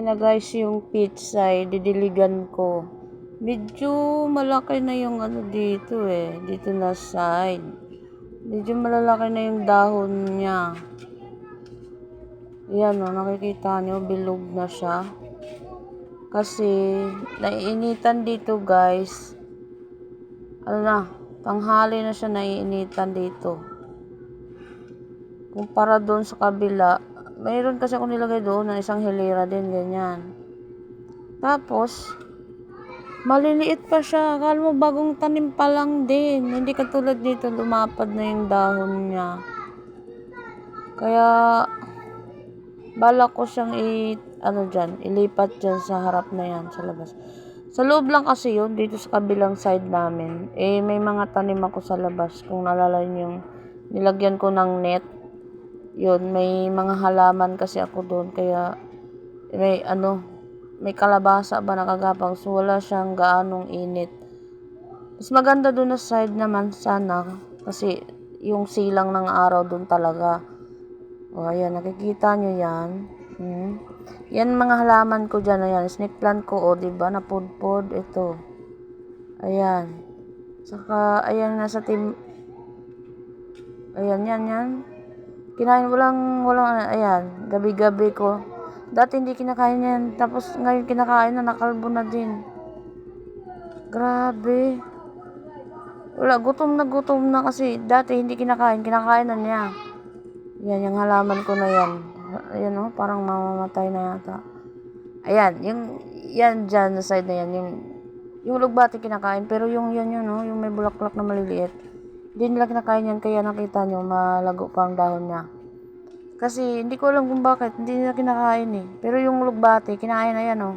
Na guys yung pizza eh, didiligan ko. Medyo malaki na yung ano dito eh, dito na side. Medyo malalaki na yung dahon niya. Ayan o, nakikita nyo, bilog na siya. Kasi, naiinitan dito guys. Ano na, tanghali na siya naiinitan dito. Kumpara doon sa kabila, mayroon kasi ako nilagay doon na isang hilira din, ganyan. Tapos, maliliit pa siya. Akala mo bagong tanim pa lang din. Hindi katulad dito, lumapad na yung dahon niya. Kaya, balak ko siyang i, ano dyan, ilipat dyan sa harap na yan, sa labas. Sa loob lang kasi yun, dito sa kabilang side namin. Eh, may mga tanim ako sa labas. Kung nalala niyo yung nilagyan ko ng net. Yun, may mga halaman kasi ako doon. Kaya, may ano, may kalabasa ba nakagapang. So, wala siyang gaanong init. Mas maganda doon na side naman sana. Kasi, yung silang ng araw doon talaga. O, ayan, nakikita nyo yan. Hmm. Yan mga halaman ko dyan, ayan, snake plant ko, o, diba, napudpod, ito. Ayan. Saka, ayan, nasa tim... Ayan, yan, yan. Kinain, walang, walang, ayan, gabi-gabi ko. Dati hindi kinakain yan, tapos ngayon kinakain na, nakalbo na din. Grabe. Wala, gutom na gutom na kasi dati hindi kinakain, kinakain na niya. Yan, yung halaman ko na yan. Ayan o, parang mamamatay na yata. Ayan, yung, yan dyan sa side na yan, yung, yung lugbati kinakain, pero yung yan yun o, yung may bulaklak na maliliit. Hindi nila kinakain yan, kaya nakita nyo, malago pa ang dahon niya. Kasi, hindi ko alam kung bakit, hindi nila kinakain eh. Pero yung lugbati, kinain na yan o.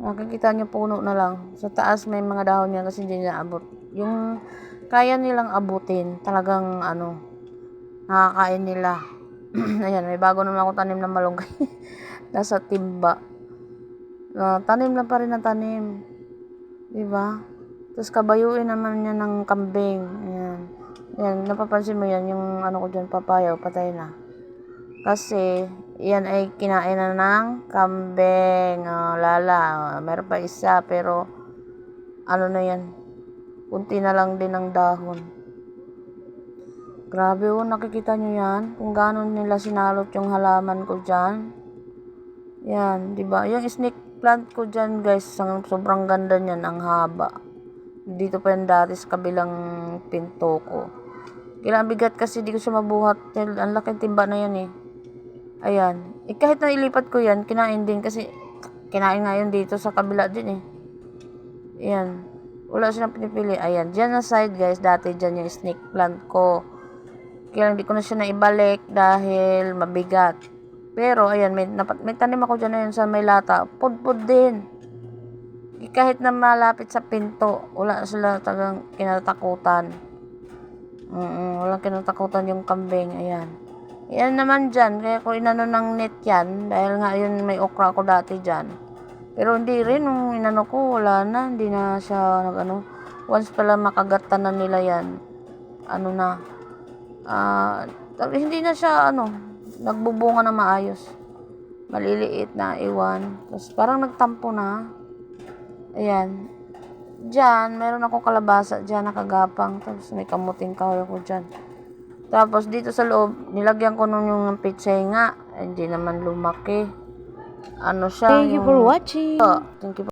Nakikita nyo puno na lang. Sa taas may mga dahon yan kasi hindi nila abot. Yung kaya nilang abutin, talagang ano, nakakain nila. Ayan, may bago naman ako tanim na malunggay. Nasa timba. Uh, tanim lang pa rin na tanim. Diba? Tapos kabayuin naman niya ng kambing. Ayan. Ayan, napapansin mo yan, yung ano ko dyan, papayaw, patay na. Kasi, yan ay kinain na ng kambing. Oh, lala, meron pa isa, pero ano na yan, kunti na lang din ang dahon. Grabe oh, nakikita nyo yan? Kung gaano nila sinalot yung halaman ko dyan. Yan, di ba? Yung snake plant ko dyan, guys, ang sobrang ganda niyan, ang haba. Dito pa yan dati sa kabilang pinto ko. Kailangan bigat kasi di ko siya mabuhat. Ang laking timba na yan eh. Ayan. Eh, kahit na ilipat ko yan, kinain din kasi kinain nga yun dito sa kabila din eh. Ayan. Wala silang pinipili. Ayan. Diyan na side guys. Dati dyan yung snake plant ko. Kaya hindi ko na siya naibalik dahil mabigat. Pero, ayan, may, may tanim ako dyan ayun sa may lata. Pudpud din. Kahit na malapit sa pinto, wala sila tagang kinatakutan. Mm walang kinatakutan yung kambing. Ayan. Yan naman dyan. Kaya ko inano ng net yan. Dahil nga yun may okra ko dati dyan. Pero hindi rin. Nung inano ko, wala na. Hindi na siya nag ano. Once pala makagatan na nila yan. Ano na ah hindi na siya ano, nagbubunga na maayos. Maliliit na iwan. Tapos parang nagtampo na. Ayan. Diyan, meron ako kalabasa diyan nakagapang. Tapos may kamuting kahoy ako diyan. Tapos dito sa loob, nilagyan ko nung yung pitsay nga. Hindi naman lumaki. Ano siya? Thank you for watching. Oh, thank you